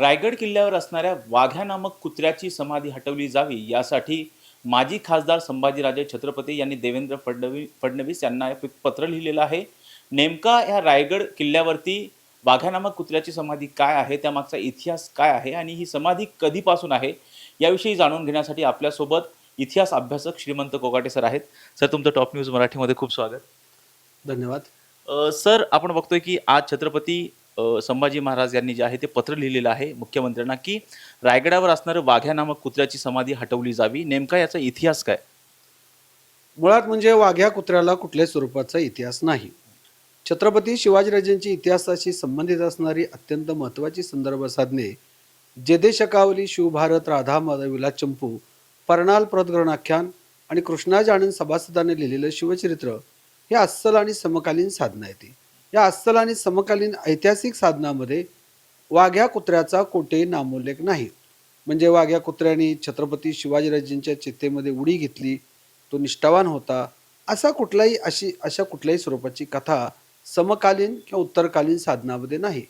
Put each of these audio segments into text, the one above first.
रायगड किल्ल्यावर असणाऱ्या वाघ्या नामक कुत्र्याची समाधी हटवली जावी यासाठी माजी खासदार संभाजीराजे छत्रपती यांनी देवेंद्र फडणवीस फडणवीस यांना एक पत्र लिहिलेलं आहे. नेमका ह्या रायगड किल्ल्यावरती वाघ्या नामक कुत्र्याची समाधी काय आहे? त्यामागचा इतिहास काय आहे? आणि ही समाधी कधीपासून आहे? याविषयी जाणून घेण्यासाठी आपल्यासोबत इतिहास अभ्यासक श्रीमंत कोकाटे सर आहेत. सर तुमचं टॉप न्यूज मराठीमध्ये खूप स्वागत. धन्यवाद. सर आपण बघतोय की आज छत्रपती संभाजी महाराज यांनी जे आहे ते पत्र लिहिलेलं आहे मुख्यमंत्र्यांना की रायगडावर असणारं वाघ्या नामक कुत्र्याची समाधी हटवली जावी. नेमका याचा इतिहास काय? मुळात म्हणजे वाघ्या कुत्र्याला कुठल्याही स्वरूपाचा इतिहास नाही. छत्रपती शिवाजीराजांची इतिहासाशी संबंधित असणारी अत्यंत महत्त्वाची संदर्भ साधने जेदेशकावली शिवभारत राधा माधविला चंपू परणाल प्रदग्रणाख्यान आणि कृष्णाजी आनंद सभासदाने लिहिलेलं शिवचरित्र हे अस्सल आणि समकालीन साधना आहेत या अस्सल आणि समकालीन ऐतिहासिक साधनामध्ये वाघ्या कुत्र्याचा कोठे नामोल्लेख नाही. म्हणजे वाघ्या कुत्र्याने छत्रपती शिवाजीराजेंच्या चितेमध्ये उडी घेतली तो निष्ठावान होता. असा कुठलाही अशी अशा कुठल्याही स्वरूपाची कथा समकालीन किंवा उत्तरकालीन साधनामध्ये नाही.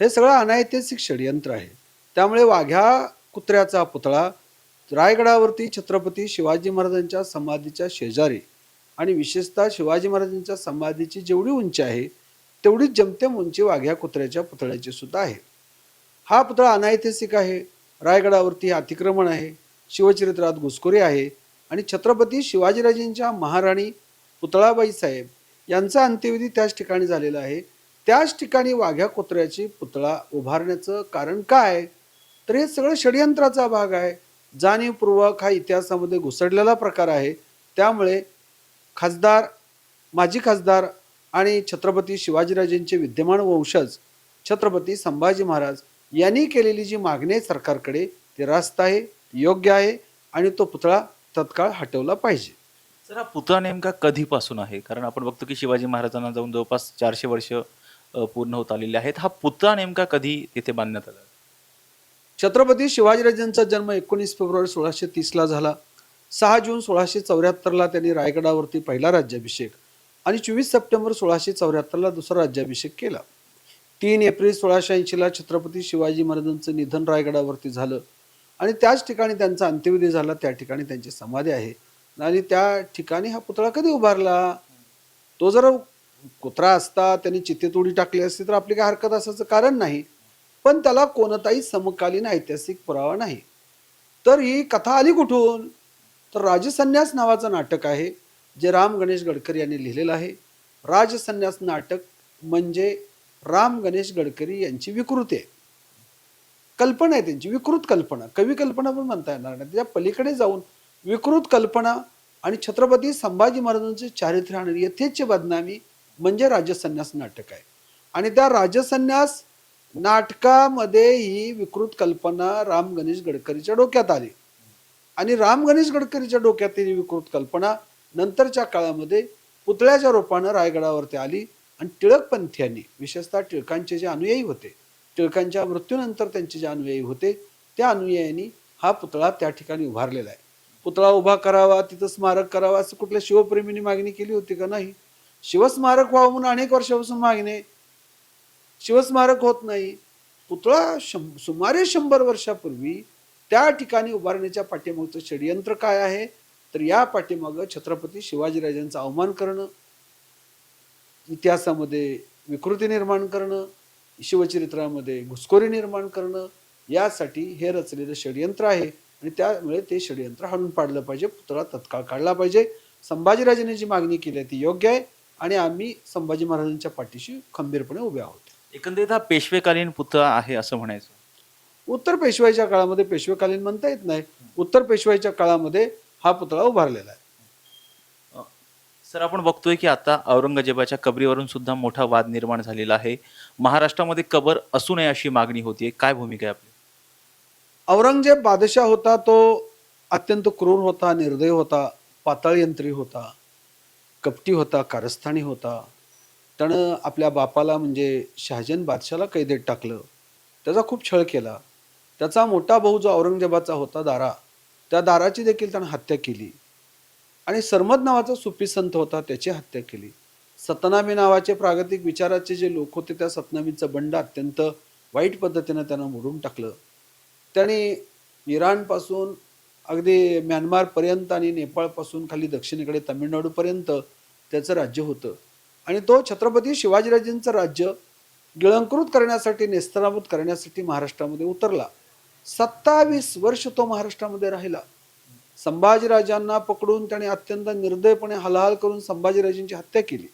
हे सगळं अनैतिहासिक षडयंत्र आहे. त्यामुळे वाघ्या कुत्र्याचा पुतळा रायगडावरती छत्रपती शिवाजी महाराजांच्या समाधीच्या शेजारी आणि विशेषतः शिवाजी महाराजांच्या समाधीची जेवढी उंची आहे तेवढीच जमतेम उंची वाघ्या कुत्र्याच्या पुतळ्याची सुद्धा आहे. हा पुतळा अनैतिहासिक आहे. रायगडावरती अतिक्रमण आहे. शिवचरित्रात घुसखोरी आहे. आणि छत्रपती शिवाजीराजेंच्या महाराणी पुतळाबाई साहेब यांचा अंत्यविधी त्याच ठिकाणी झालेला आहे. त्याच ठिकाणी वाघ्या कुत्र्याची पुतळा उभारण्याचं कारण काय? तर हे सगळं षडयंत्राचा भाग आहे. जाणीवपूर्वक हा इतिहासामध्ये घुसडलेला प्रकार आहे. त्यामुळे खासदार माजी खासदार आणि छत्रपती शिवाजीराजेंचे विद्यमान वंशज छत्रपती संभाजी महाराज यांनी केलेली जी मागणी आहे सरकारकडे ती रास्त आहे योग्य आहे आणि तो पुतळा तत्काळ हटवला पाहिजे. सर हा पुतळा नेमका कधीपासून आहे? कारण आपण बघतो की शिवाजी महाराजांना जाऊन जवळपास चारशे वर्ष पूर्ण होत आलेले आहेत. हा पुतळा नेमका कधी येथे बांधण्यात आला? छत्रपती शिवाजीराजांचा जन्म एकोणीस फेब्रुवारी सोळाशे तीसला झाला. सहा जून सोळाशे चौऱ्याहत्तरला त्यांनी रायगडावरती पहिला राज्याभिषेक आणि चोवीस सप्टेंबर सोळाशे चौऱ्याहत्तरला दुसरा राज्याभिषेक केला. तीन एप्रिल सोळाशे ऐंशीला छत्रपती शिवाजी महाराजांचं निधन रायगडावरती झालं. आणि त्याच ठिकाणी त्यांचा अंत्यविधी झाला त्या ठिकाणी त्यांची समाधी आहे. आणि त्या ठिकाणी हा पुतळा कधी उभारला? तो जर कुत्रा असता त्यांनी चित्तेतोडी टाकली असती तर आपली काय हरकत असायचं? कारण नाही. पण त्याला कोणताही समकालीन ऐतिहासिक पुरावा नाही. तर ही कथा आली कुठून? तर राजसन्यास नावाचं नाटक आहे. जे राम गणेश गडकरी यांनी लिहिलेलं आहे राजसन्यास नाटक म्हणजे राम गणेश गडकरी यांची विकृती आहे. कल्पना आहे त्यांची विकृत कल्पना. कवी कल्पना पण म्हणता येणार नाही. त्याच्या पलीकडे जाऊन विकृत कल्पना आणि छत्रपती संभाजी महाराजांचे चारित्र्य आणि यथेच्छ बदनामी म्हणजे राजसन्यास नाटक आहे. आणि त्या राजसन्यास नाटकामध्ये ही विकृत कल्पना राम गणेश गडकरीच्या डोक्यात आली. आणि राम गणेश गडकरीच्या डोक्यात ही विकृत कल्पना नंतरच्या काळामध्ये पुतळ्याच्या रूपानं रायगडावरती आली आणि टिळकपंथीयांनी विशेषतः टिळकांचे जे अनुयायी होते टिळकांच्या मृत्यूनंतर त्यांचे जे अनुयायी होते त्या अनुयायांनी हा पुतळा त्या ठिकाणी उभारलेला आहे. पुतळा उभा करावा तिथं स्मारक करावा असं कुठल्या शिवप्रेमींनी मागणी केली होती का नाही? शिवस्मारक व्हावं म्हणून अनेक वर्षापासून मागणी. शिवस्मारक होत नाही. पुतळा शं सुमारे शंभर वर्षापूर्वी त्या ठिकाणी उभारण्याच्या पाठीमागचं षडयंत्र काय आहे? तर या पाठीमागं छत्रपती शिवाजीराजांचा अवमान करणं इतिहासामध्ये विकृती निर्माण करणं शिवचरित्रामध्ये घुसखोरी निर्माण करणं यासाठी हे रचलेलं षडयंत्र आहे आणि त्यामुळे ते षडयंत्र हाणून पाडलं पाहिजे पुतळा तत्काळ काढला पाहिजे. संभाजीराजांनी जी मागणी केली आहे ती योग्य आहे आणि आम्ही संभाजी महाराजांच्या पाठीशी खंबीरपणे उभे आहोत. एकंदरीत हा पेशवेकालीन पुतळा आहे असं म्हणायचं. उत्तर पेशवाईच्या काळामध्ये पेशवेकालीन म्हणता येत नाही. उत्तर पेशवाईच्या काळामध्ये हा पुतळा उभारलेला आहे. सर आपण बघतोय की आता औरंगजेबाच्या कबरीवरून सुद्धा मोठा वाद निर्माण झालेला आहे. महाराष्ट्रामध्ये कबर असू नये अशी मागणी होतीये. काय भूमिका आहे आपली? औरंगजेब बादशाह होता तो अत्यंत क्रूर होता निर्दय होता पाताळयंत्री होता कपटी होता कारस्थानी होता. त्यानं आपल्या बापाला म्हणजे शहाजन बादशाला कैदेत टाकलं. त्याचा खूप छळ केला. त्याचा मोठा भाऊ जो औरंगजेबाचा होता दारा त्या दाराची देखील त्यानं हत्या केली. आणि सरमद नावाचा सुफी संत होता त्याची हत्या केली. सतनामी नावाचे प्रागतिक विचाराचे जे लोक होते त्या सतनामीचं बंड अत्यंत वाईट पद्धतीनं त्यानं मोडून टाकलं. त्याने इराणपासून अगदी म्यानमारपर्यंत आणि नेपाळपासून खाली दक्षिणेकडे तमिळनाडूपर्यंत त्याचं राज्य होतं. आणि तो छत्रपती शिवाजीराजेंचं राज्य गिळंकृत करण्यासाठी नेस्तनाबूत करण्यासाठी महाराष्ट्रामध्ये उतरला. सत्तावीस वर्ष तो महाराष्ट्रामध्ये राहिला. संभाजीराजांना पकडून त्याने अत्यंत निर्दयपणे हलाहल करून संभाजीराजांची हत्या केली.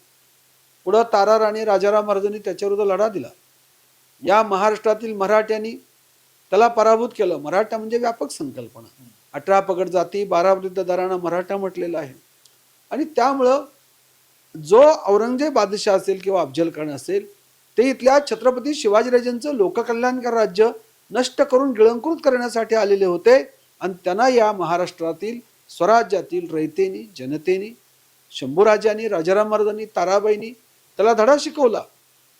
पुढं तारा राणी राजाराम महाराजांनी त्याच्याविरुद्ध लढा दिला. या महाराष्ट्रातील मराठ्यांनी त्याला पराभूत केलं. मराठा म्हणजे व्यापक संकल्पना. अठरा पगड जाती बारा वृद्ध दराणा मराठा म्हटलेलं आहे. आणि त्यामुळं जो औरंगजेब बादशाह असेल किंवा अफजल खान असेल ते इथल्या छत्रपती शिवाजीराजांचं लोककल्याणकार राज्य नष्ट करून गिळंकृत करण्यासाठी आलेले होते. आणि त्यांना या महाराष्ट्रातील स्वराज्यातील रयतेनी जनतेनी शंभूराजांनी राजाराम महाराजांनी ताराबाईंनी त्याला धडा शिकवला.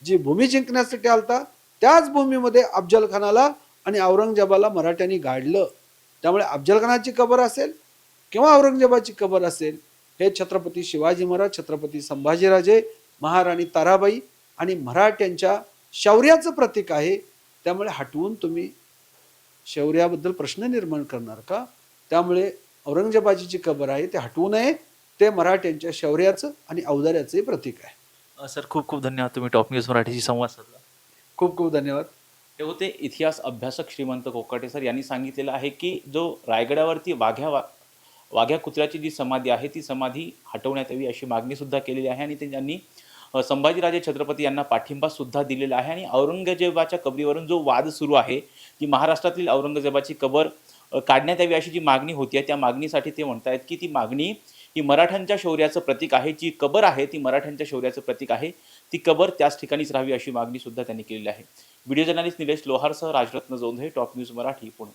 जी भूमी जिंकण्यासाठी आलता त्याच भूमीमध्ये अफजल खानाला आणि औरंगजेबाला मराठ्यांनी गाडलं. त्यामुळे अफजल खानाची कबर असेल किंवा औरंगजेबाची कबर असेल हे छत्रपती शिवाजी महाराज छत्रपती संभाजीराजे महाराणी ताराबाई आणि मराठ्यांच्या शौर्याचं प्रतीक आहे. त्यामुळे हटवून तुम्ही शौर्याबद्दल प्रश्न निर्माण करणार का? त्यामुळे औरंगजेबाची जी कबर आहे ते हटवू नये. ते मराठ्यांच्या शौर्याचं आणि औदार्याचंही प्रतीक आहे. सर खूप खूप धन्यवाद तुम्ही टॉप न्यूज मराठीशी संवाद साधला. खूप खूप धन्यवाद. हे होते इतिहास अभ्यासक श्रीमंत कोकाटे सर. यांनी सांगितलेलं आहे की जो रायगडावरती वाघ्या वा वाघ्या कुत्र्याची जी समाधी आहे ती समाधी हटवण्यात यावी अशी मागणी सुद्धा केलेली आहे आणि ते त्यांनी संभाजीराजे छत्रपती यांना पाठिंबा सुद्धा दिलेला आहे आणि औरंगजेबाच्या कबरीवरून जो वाद सुरू आहे की महाराष्ट्रातील औरंगजेबाची कबर काढण्यात यावी अशी जी मागणी होती त्या मागणीसाठी ते म्हणतायत की ती मागणी ही मराठ्यांच्या शौर्याचं प्रतीक आहे जी कबर आहे ती मराठ्यांच्या शौर्याचं प्रतीक आहे ती कबर त्याच ठिकाणीच राहावी अशी मागणी सुद्धा त्यांनी केलेली आहे. व्हिडिओ जर्नलिस्ट निलेश लोहारसह राजरत्न जोंधे टॉप न्यूज मराठी पुणे.